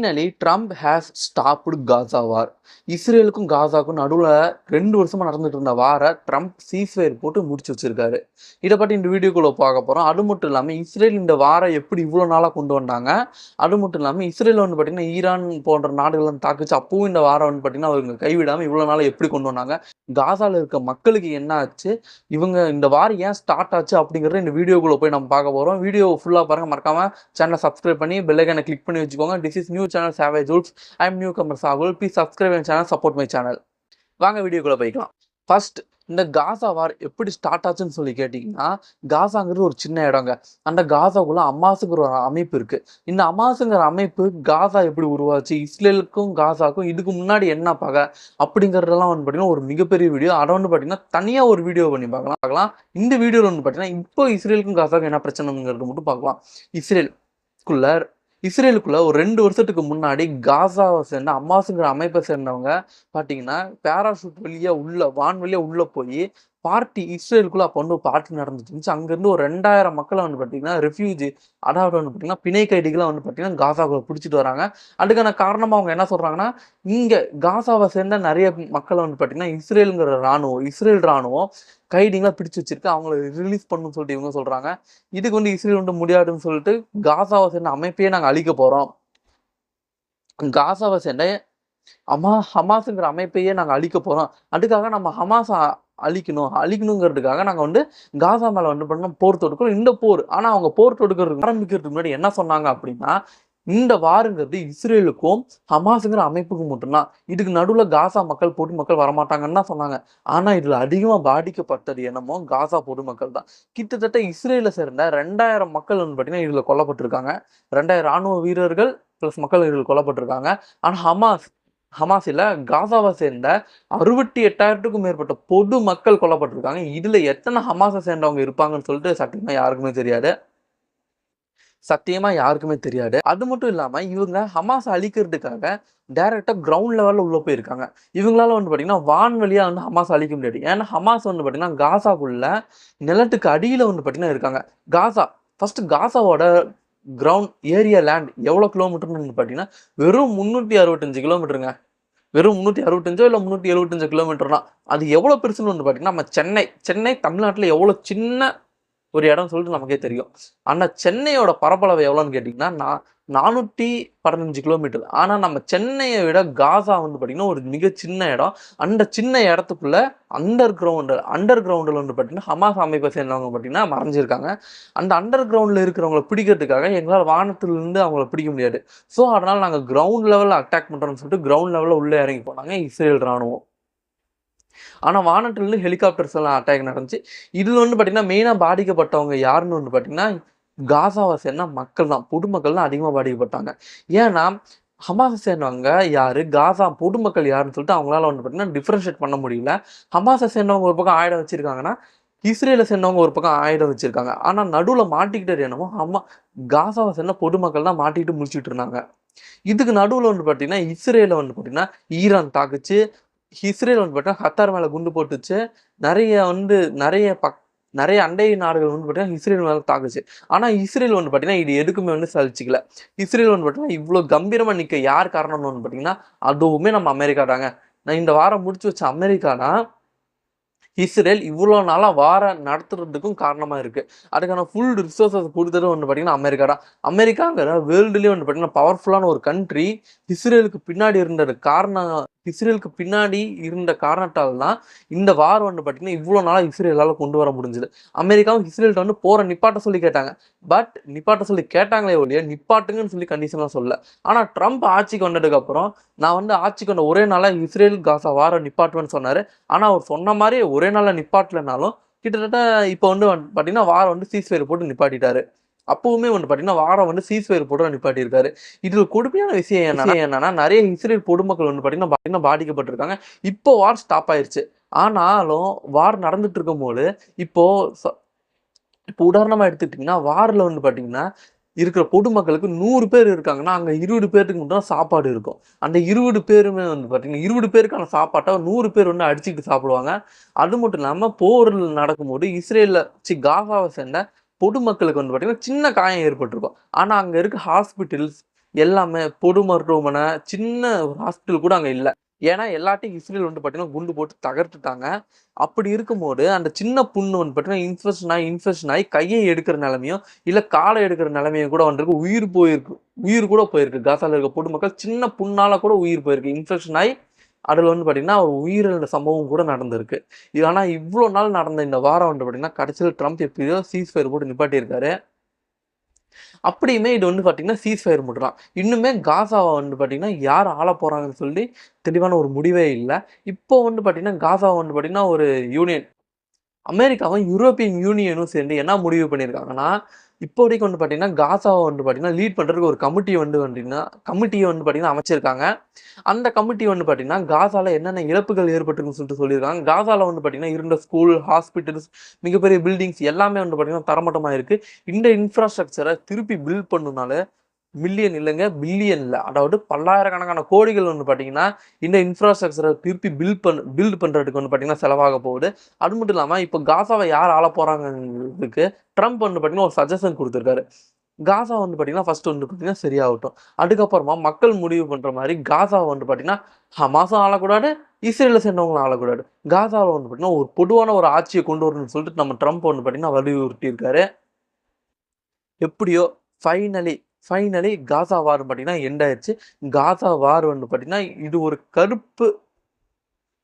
Finally Trump has stopped Gaza war இஸ்ரேலுக்கும் காசாக்கும் நடுவில் ரெண்டு வருஷமா நடந்துட்டு இருந்த வாரை ட்ரம்ப் சீஸ்வேர் போட்டு முடிச்சு வச்சிருக்காரு. இதை பற்றி இந்த வீடியோக்குள்ளே பார்க்க போகிறோம் அது மட்டும் இல்லாமல் இஸ்ரேல் இந்த வாரை எப்படி இவ்வளோ நாளாக கொண்டு வந்தாங்க? அது மட்டும் இல்லாமல் இஸ்ரேல் வந்து பார்த்தீங்கன்னா ஈரான் போன்ற நாடுகள் தாக்குச்சு. அப்பவும் இந்த வாரம் வந்து பார்த்தீங்கன்னா அவங்க கைவிடாமல் இவ்வளோ நாளாக எப்படி கொண்டு வந்தாங்க? காசாவில் இருக்க மக்களுக்கு என்ன ஆச்சு இவங்க இந்த வாரம் ஏன் ஸ்டார்ட் ஆச்சு அப்படிங்கிறத இந்த வீடியோக்குள்ளே போய் நம்ம பார்க்க போகிறோம் வீடியோ ஃபுல்லாக பாருங்கள் மறக்காம சேனலை சப்ஸ்கிரைப் பண்ணி பெல்லைக்கான கிளிக் பண்ணி வச்சுக்கோங்க. This is new channel savage jewels I am newcomer Shahul please subscribe channel support my channel வாங்க வீடியோக்குள்ளே போய்க்கலாம். ஃபர்ஸ்ட் இந்த காசா வார் எப்படி ஸ்டார்ட் ஆச்சுன்னு சொல்லி கேட்டிங்கன்னா காசாங்கிறது ஒரு சின்ன இடங்க. அந்த காசாக்குள்ள அமாசுங்கிற ஒரு அமைப்பு இருக்குது இந்த அமாசுங்கிற அமைப்பு காசா எப்படி உருவாச்சு? இஸ்ரேலுக்கும் காசாக்கும் இதுக்கு முன்னாடி என்ன பகை? அப்படிங்கிறதெல்லாம் வந்து பார்த்தீங்கன்னா ஒரு மிகப்பெரிய வீடியோ அதை வந்து பார்த்தீங்கன்னா தனியாக ஒரு வீடியோ பண்ணி பார்க்கலாம். பார்க்கலாம். இந்த வீடியோவில் வந்து பார்த்தீங்கன்னா இப்போ இஸ்ரேலுக்கும் காசாக்கும் என்ன பிரச்சனைங்கிறது மட்டும் பார்க்கலாம். இஸ்ரேலுக்குள்ள இஸ்ரேலுக்குள்ள ஒரு ரெண்டு வருஷத்துக்கு முன்னாடி காசாவை சேர்ந்த அம்மாசுங்கிற அமைப்பை சேர்ந்தவங்க பார்த்தீங்கன்னா பேராஷூட் வழியா உள்ள வான் வழியா உள்ள போய் பார்ட்டி இஸ்ரேலுக்குள்ள அப்போ வந்து ஒரு பார்ட்டி நடந்துட்டு அங்கேருந்து ஒரு ரெண்டாயிரம் மக்களை வந்து பார்த்தீங்கன்னா ரெஃப்யூஜி அதாவது வந்து பார்த்தீங்கன்னா பிணை கைதிகளை வந்து பார்த்தீங்கன்னா காசாவை பிடிச்சிட்டு வராங்க. அதுக்கான காரணமாக அவங்க என்ன சொல்கிறாங்கன்னா இங்கே காசாவை சேர்ந்த நிறைய மக்களை வந்து பார்த்தீங்கன்னா இஸ்ரேலுங்கிற ராணுவம் இஸ்ரேல் ராணுவம் கைதிங்களா பிடிச்சு வச்சிருக்கு. அவங்கள ரிலீஸ் பண்ணணும்னு சொல்லிட்டு இவங்க சொல்கிறாங்க இதுக்கு வந்து இஸ்ரேல் வந்து முடியாதுன்னு சொல்லிட்டு காசாவை சேர்ந்த அமைப்பையே நாங்கள் அழிக்க போகிறோம் காசாவை சேர்ந்த அமா ஹமாஸுங்கிற அமைப்பையே நாங்கள் அழிக்க போறோம். அதுக்காக நம்ம ஹமாஸ் அழிக்கணும். அழிக்கணுங்கிறதுக்காக நாங்கள் வந்து காசா மேலே வந்து பண்ணோம் போர் தொடுக்கிறோம். இந்த போர். ஆனால் அவங்க போர் தொடுக்கிறதுக்கு ஆரம்பிக்கிறதுக்கு முன்னாடி என்ன சொன்னாங்க அப்படின்னா இந்த வாருங்கிறது இஸ்ரேலுக்கும் ஹமாஸுங்கிற அமைப்புக்கும் மட்டும்தான். இதுக்கு நடுவில் காசா மக்கள் பொதுமக்கள் வரமாட்டாங்கன்னு தான் சொன்னாங்க. ஆனால் இதில் அதிகமாக பாதிக்கப்பட்டது என்னமோ காசா பொதுமக்கள் தான். கிட்டத்தட்ட இஸ்ரேலை சேர்ந்த ரெண்டாயிரம் மக்கள் வந்து பார்த்தீங்கன்னா இதில் கொல்லப்பட்டிருக்காங்க. ரெண்டாயிரம் ராணுவ வீரர்கள் ப்ளஸ் மக்கள் இதில் கொல்லப்பட்டிருக்காங்க. ஆனால் ஹமாஸ் ஹமாஸில் காசாவை சேர்ந்த அறுபத்தி எட்டாயிரத்துக்கும் மேற்பட்ட பொது மக்கள் கொல்லப்பட்டிருக்காங்க. இதில் எத்தனை ஹமாஸை சேர்ந்தவங்க இருப்பாங்கன்னு சொல்லிட்டு சத்தியமாக யாருக்குமே தெரியாது. சத்தியமா யாருக்குமே தெரியாது. அது மட்டும் இல்லாம இவங்க ஹமாஸ் அழிக்கிறதுக்காக டைரக்டா கிரவுண்ட் லெவல்ல உள்ள போயிருக்காங்க. இவங்களால வந்து பாத்தீங்கன்னா வான்வழியா வந்து ஹமாஸ் அழிக்க முடியாது. ஏன்னா ஹமாஸ் வந்து பாத்தீங்கன்னா காசாக்குள்ள நிலத்துக்கு அடியில வந்து பாத்தீங்கன்னா இருக்காங்க. காசா ஃபர்ஸ்ட் காசாவோட கிரவுண்ட் ஏரியா லேண்ட் எவ்வளோ கிலோமீட்டர்னு பார்த்தீங்கன்னா வெறும் முந்நூற்றி அறுபத்தஞ்சு கிலோமீட்டருங்க வெறும் முந்நூற்றி அறுபத்தஞ்சோ இல்லை முந்நூற்றி எழுபத்தஞ்சு கிலோமீட்டர்னா அது எவ்வளோ பெருசுன்னு வந்து பார்த்தீங்கன்னா நம்ம சென்னை சென்னை தமிழ்நாட்டில் எவ்வளோ சின்ன ஒரு இடம் சொல்லிட்டு நமக்கே தெரியும். ஆனால் சென்னையோட பரப்பளவு எவ்வளோன்னு கேட்டிங்கன்னா நான் நானூற்றி பதினஞ்சு கிலோமீட்டர் ஆனால் நம்ம சென்னையை விட காசா வந்து பார்த்திங்கன்னா ஒரு மிக சின்ன இடம். அந்த சின்ன இடத்துக்குள்ள அண்டர் கிரவுண்டு அண்டர் கிரவுண்டில் வந்து பார்த்திங்கன்னா ஹமாஸ் அமைப்பை சேர்ந்தவங்க பார்த்திங்கன்னா மறைஞ்சிருக்காங்க. அந்த அண்டர் கிரவுண்டில் இருக்கிறவங்கள பிடிக்கிறதுக்காக எங்களால் வானத்திலிருந்து அவங்கள பிடிக்க முடியாது. ஸோ அதனால் நாங்கள் கிரவுண்ட் லெவலில் அட்டாக் பண்ணுறோம்னு சொல்லிட்டு கிரவுண்ட் லெவலில் உள்ளே இறங்கி போனாங்க இஸ்ரேல் ராணுவம். ஆனால் வானத்திலிருந்து ஹெலிகாப்டர்ஸ் எல்லாம் அட்டாக் நடந்துச்சு. இதில் வந்து பார்த்தீங்கன்னா மெயினாக பாதிக்கப்பட்டவங்க யாருன்னு வந்து பார்த்தீங்கன்னா காசாவை சேர்ந்த மக்கள் தான். பொதுமக்கள் தான் அதிகமாக பாதிக்கப்பட்டாங்க. ஏன்னா ஹமாஸை சேர்ந்தவங்க யாரு காசா பொதுமக்கள் யாருன்னு சொல்லிட்டு அவங்களால வந்து பார்த்தீங்கன்னா டிஃப்ரென்ஷியேட் பண்ண முடியல. ஹமாஸை சேர்ந்தவங்க ஒரு பக்கம் ஆயுதம் வச்சிருக்காங்கன்னா இஸ்ரேலை சேர்ந்தவங்க ஒரு பக்கம் ஆயுதம் வச்சிருக்காங்க. ஆனால் நடுவில் மாட்டிக்கிட்டது என்னமோ அம்மா காசாவை சேர்ந்த பொதுமக்கள் தான் மாட்டிக்கிட்டு முடிச்சுட்டு இருந்தாங்க. இதுக்கு நடுவில் வந்து பார்த்தீங்கன்னா இஸ்ரேலை வந்து பார்த்தீங்கன்னா ஈரான் தாக்குச்சு. இஸ்ரேல் வந்து பார்த்தீங்கன்னா ஹத்தார் மேலே குண்டு போட்டுச்சு. நிறைய வந்து நிறைய பக் நிறைய அண்டை நாடுகள் வந்து பார்த்தீங்கன்னா இஸ்ரேல் மேலே தாக்குச்சு. ஆனால் இஸ்ரேல் வந்து பார்த்தீங்கன்னா இது எதுக்குமே வந்து சலிச்சிக்கல. இஸ்ரேல் வந்து பார்த்தீங்கன்னா இவ்வளோ கம்பீரமாக நிற்க யார் காரணம்னு வந்து பார்த்தீங்கன்னா அதுவுமே நம்ம அமெரிக்கா தாங்க. நான் இந்த வாரம் முடிச்சு வச்ச அமெரிக்கானா இஸ்ரேல் இவ்வளோ நாளாக வார நடத்துறதுக்கும் காரணமாக இருக்குது அதுக்கான ஃபுல் ரிசோர்ஸஸ் கொடுத்தது வந்து பார்த்தீங்கன்னா அமெரிக்கா தான். அமெரிக்காங்கிற வேர்ல்டுலேயே வந்து பார்த்தீங்கன்னா பவர்ஃபுல்லான ஒரு கண்ட்ரி இஸ்ரேலுக்கு பின்னாடி இருந்தது காரணம் இஸ்ரேலுக்கு பின்னாடி இருந்த காரணத்தால் தான் இந்த வார் வந்து பார்த்தீங்கன்னா இவ்வளோ நாளாக இஸ்ரேலால் கொண்டு வர முடிஞ்சது. அமெரிக்காவும் இஸ்ரேல்கிட்ட வந்து போகிற நிப்பாட்ட சொல்லி கேட்டாங்க. பட் நிப்பாட்ட சொல்லி கேட்டாங்களே ஒழிய நிப்பாட்டுங்கன்னு சொல்லி கண்டிஷனாக சொல்ல ஆனால் ட்ரம்ப் ஆட்சிக்கு வந்ததுக்கப்புறம் நான் வந்து ஆட்சிக்கு வந்த ஒரே நாளாக இஸ்ரேல் காசா வார நிப்பாட்டுவேன்னு சொன்னார். ஆனால் அவர் சொன்ன மாதிரி ஒரே நாளில் நிப்பாட்டலைனாலும் கிட்டத்தட்ட இப்போ வந்து பார்த்தீங்கன்னா வாரம் வந்து சீஸ்வேர் போட்டு நிப்பாட்டிட்டாரு. அப்பவுமே வந்து பார்த்தீங்கன்னா வாரம் வந்து சீஸ்வேர் போட்டு நிப்பாட்டியிருக்காரு. இதில் கொடுமையான விஷயம் என்ன என்னன்னா நிறைய இஸ்ரேல் பொதுமக்கள் வந்து பார்த்தீங்கன்னா பாதிக்கப்பட்டிருக்காங்க. இப்போ வார் ஸ்டாப் ஆயிருச்சு. ஆனாலும் வார் நடந்துட்டு இருக்கும்போது இப்போ இப்போ உதாரணமா எடுத்துக்கிட்டிங்கன்னா வாரில் வந்து பார்த்தீங்கன்னா இருக்கிற பொதுமக்களுக்கு நூறு பேர் இருக்காங்கன்னா அங்கே இருபது பேருக்கு மட்டும் தான் சாப்பாடு இருக்கும். அந்த இருபது பேருமே வந்து பார்த்தீங்கன்னா இருபது பேருக்கான சாப்பாட்டை நூறு பேர் வந்து அடிச்சுக்கிட்டு சாப்பிடுவாங்க. அது மட்டும் இல்லாமல் போர் நடக்கும்போது இஸ்ரேலில் சி காசாவை சேர்ந்த பொதுமக்களுக்கு வந்து பார்த்தீங்கன்னா சின்ன காயம் ஏற்பட்டிருக்கும். ஆனால் அங்கே இருக்க ஹாஸ்பிட்டல்ஸ் எல்லாமே பொது மருத்துவமனை சின்ன ஒரு ஹாஸ்பிட்டல் கூட அங்கே இல்லை. ஏன்னா எல்லாத்தையும் இஸ்ரேல் வந்து பார்த்தீங்கன்னா குண்டு போட்டு தகர்த்துட்டாங்க. அப்படி இருக்கும்போது அந்த சின்ன புண்ணு வந்து பார்த்தீங்கன்னா இன்ஃபெக்ஷன் ஆகி இன்ஃபெக்ஷன் ஆகி கையை எடுக்கிற நிலமையும் இல்லை காலை எடுக்கிற நிலமையும் கூட வந்திருக்கு. உயிர் போயிருக்கு. உயிர் கூட போயிருக்கு. காசால இருக்க பொதுமக்கள் சின்ன புண்ணால கூட உயிர் போயிருக்கு. இன்ஃபெக்ஷன் ஆகி அதில் வந்து பார்த்தீங்கன்னா ஒரு உயிரிழந்த சம்பவம் கூட நடந்திருக்கு. இது ஆனால் இவ்வளோ நாள் நடந்த இந்த வாரம் வந்து பார்த்தீங்கன்னா கடைசியில் ட்ரம்ப் எப்படியோ சீஸ் ஃபயர் போட்டு நிப்பாட்டியிருக்காரு. அப்படியுமே இது வந்து பார்த்தீங்கன்னா சீஸ் ஃபயர் மட்டும் இன்னுமே காசாவை வந்து பார்த்தீங்கன்னா யார் ஆள போகிறாங்கன்னு சொல்லி தெளிவான ஒரு முடிவே இல்லை. இப்போ வந்து பார்த்தீங்கன்னா காசாவை வந்து பார்த்தீங்கன்னா ஒரு யூனியன் அமெரிக்காவும் யூரோப்பியன் யூனியனும் சேர்ந்து என்ன முடிவு பண்ணியிருக்காங்கன்னா இப்போ வரைக்கும் வந்து பார்த்தீங்கன்னா காசாவை வந்து பார்த்தீங்கன்னா லீட் பண்ணுறதுக்கு ஒரு கமிட்டி வந்து பார்த்தீங்கன்னா கமிட்டியை வந்து பார்த்தீங்கன்னா அமைச்சிருக்காங்க. அந்த கமிட்டி வந்து பார்த்தீங்கன்னா காசால என்னென்ன இழப்புகள் ஏற்பட்டிருக்குன்னு சொல்லிட்டு சொல்லியிருக்காங்க. காசாவில் வந்து பார்த்தீங்கன்னா இருந்த ஸ்கூல் ஹாஸ்பிட்டல்ஸ் மிகப்பெரிய பில்டிங்ஸ் எல்லாமே வந்து பார்த்தீங்கன்னா தரமட்டமாக இருக்குது இந்த இன்ஃப்ராஸ்ட்ரக்சரை திருப்பி பில்ட் பண்ணுனால மில்லியன் இல்லைங்க பில்லியன் அதாவது பல்லாயிரக்கணக்கான கோடிகள் வந்து பார்த்தீங்கன்னா இந்த இன்ஃப்ராஸ்ட்ரக்சரை திருப்பி பில்ட் பண் பில்ட் பண்ணுறதுக்கு வந்து பார்த்தீங்கன்னா செலவாக போகுது. அது மட்டும் இல்லாமல் இப்போ காசாவை யார் ஆள போகிறாங்கிறதுக்கு ட்ரம்ப் வந்து பார்த்தீங்கன்னா ஒரு சஜஷன் கொடுத்துருக்காரு. காசா வந்து பார்த்தீங்கன்னா ஃபர்ஸ்ட் வந்து பார்த்தீங்கன்னா சரியாகட்டும். அதுக்கப்புறமா மக்கள் முடிவு பண்ணுற மாதிரி காசா வந்து பார்த்தீங்கன்னா ஹமாஸும் ஆளக்கூடாது இஸ்ரேலில் சேர்ந்தவங்களும் ஆளக்கூடாது. காசாவில் வந்து பார்த்தீங்கன்னா ஒரு பொதுவான ஒரு ஆட்சியை கொண்டு வரணும்னு சொல்லிட்டு நம்ம ட்ரம்ப் வந்து பார்த்தீங்கன்னா வலியுறுத்தியிருக்காரு. எப்படியோ ஃபைனலி ஃபைனலி காசா வார் பார்த்தீங்கன்னா எண்ட் ஆயிடுச்சு காசா வார் வந்து பார்த்தீங்கன்னா இது ஒரு கருப்பு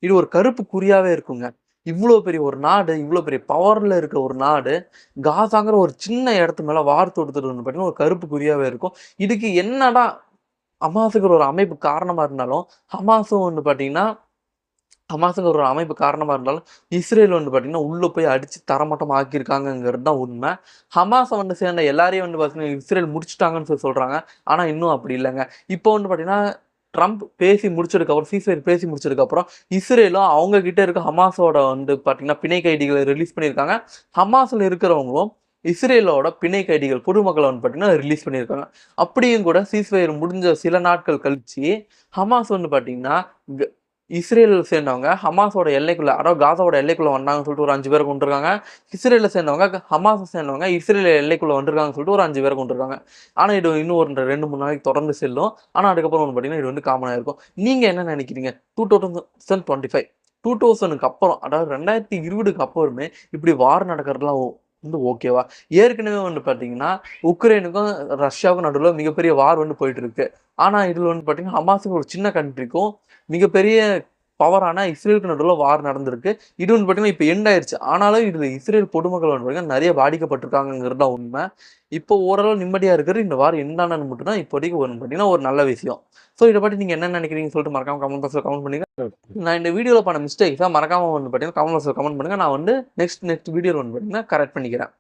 இது ஒரு கருப்பு குறியாவே இருக்குங்க. இவ்வளோ பெரிய ஒரு நாடு இவ்வளோ பெரிய பவரில் இருக்க ஒரு நாடு காசாங்கிற ஒரு சின்ன இடத்து மேலே வார் தொடுத்துட்டு வந்து பார்த்தீங்கன்னா ஒரு கருப்பு குறியாவே இருக்கும். இதுக்கு என்னடா ஹமாஸுக்கு ஒரு அமைப்பு காரணமாக இருந்தாலும் ஹமாஸும் வந்து பார்த்தீங்கன்னா ஹமாஸுங்கிற ஒரு அமைப்பு காரணமாக இருந்தாலும் இஸ்ரேல் வந்து பார்த்தீங்கன்னா உள்ளே போய் அடித்து தரமட்டம் ஆக்கியிருக்காங்கங்கிறது தான் உண்மை. ஹமாஸை வந்து சேர்ந்த எல்லாரையும் வந்து பார்த்தீங்கன்னா இஸ்ரேல் முடிச்சிட்டாங்கன்னு சொல்லி சொல்கிறாங்க ஆனால் இன்னும் அப்படி இல்லைங்க. இப்போ வந்து பார்த்தீங்கன்னா ட்ரம்ப் பேசி முடிச்சதுக்கப்புறம் சீஸ்வேர் பேசி முடிச்சதுக்கப்புறம் இஸ்ரேலும் அவங்க கிட்ட இருக்க ஹமாஸோட வந்து பார்த்தீங்கன்னா பிணை கைதிகளை ரிலீஸ் பண்ணியிருக்காங்க. ஹமாஸில் இருக்கிறவங்களும் இஸ்ரேலோட பிணை கைதிகள் பொதுமக்களை வந்து பார்த்தீங்கன்னா ரிலீஸ் பண்ணியிருக்காங்க. அப்படியும் கூட சீஸ்வயர் முடிஞ்ச சில நாட்கள் கழிச்சு ஹமாஸ் வந்து பார்த்தீங்கன்னா இஸ்ரேலில் சேர்ந்தவங்க ஹமாஸோட எல்லைக்குள்ள அதாவது காசாவோட எல்லைக்குள்ள வந்தாங்கன்னு சொல்லிட்டு ஒரு அஞ்சு பேர் கொண்டிருக்காங்க. இஸ்ரேலில் சேர்ந்தவங்க ஹமாஸை சேர்ந்தவங்க இஸ்ரேல் எல்லைக்குள்ள வந்திருக்காங்கன்னு சொல்லிட்டு ஒரு அஞ்சு பேர் கொண்டிருக்காங்க. ஆனால் இது இன்னும் ஒரு ரெண்டு மூணு நாளைக்கு தொடர்ந்து செல்லும். ஆனால் அதுக்கப்புறம் வந்து பார்த்தீங்கன்னா இது வந்து காமனாக இருக்கும். நீங்கள் என்ன நினைக்கிறீங்க? Two thousand twenty five two தௌசண்ட்க்கு அப்புறம் அதாவது ரெண்டாயிரத்தி இருபதுக்கு அப்புறமே இப்படி வார் நடக்கிறதுலாம் வந்து ஓகேவா ஏற்கனவே வந்து பார்த்தீங்கன்னா உக்ரைனுக்கும் ரஷ்யாவுக்கும் நடுவில் மிகப்பெரிய வார் வந்து போயிட்டு இருக்கு. ஆனால் இதில் வந்து பார்த்தீங்கன்னா ஹமாஸுக்கு ஒரு சின்ன கண்ட்ரிக்கும் மிகப்பெரிய பவரான இஸ்ரேலுக்கு நடுவில் வார் நடந்திருக்கு. இது வந்து பார்த்தீங்கன்னா இப்போ எண்ட் ஆயிடுச்சு ஆனாலும் இதில் இஸ்ரேல் பொதுமக்கள் வந்து பார்த்தீங்கன்னா நிறைய பாதிக்கப்பட்டிருக்காங்கிறது தான் உண்மை. இப்போ ஓரளவு நிம்மதியாக இருக்கிறது இந்த வாரம் என்னன்னு மட்டும் தான் இப்போதைக்கு ஒன்று பார்த்தீங்கன்னா ஒரு நல்ல விஷயம். ஸோ இதை பற்றி நீங்கள் என்ன நினைக்கிறீங்க சொல்லிட்டு மறக்காம கமெண்ட் பாக்ஸில் கமெண்ட் பண்ணுங்க. நான் இந்த வீடியோவில் பண்ண மிஸ்டேக்ஸாக மறக்காம வந்து பார்த்தீங்கன்னா கமெண்ட் பாக்ஸில் கமெண்ட் பண்ணுங்கள் நான் வந்து நெக்ஸ்ட் நெக்ஸ்ட் வீடியோவில் வந்து பார்த்தீங்கன்னா கரெக்ட் பண்ணிக்கிறேன்.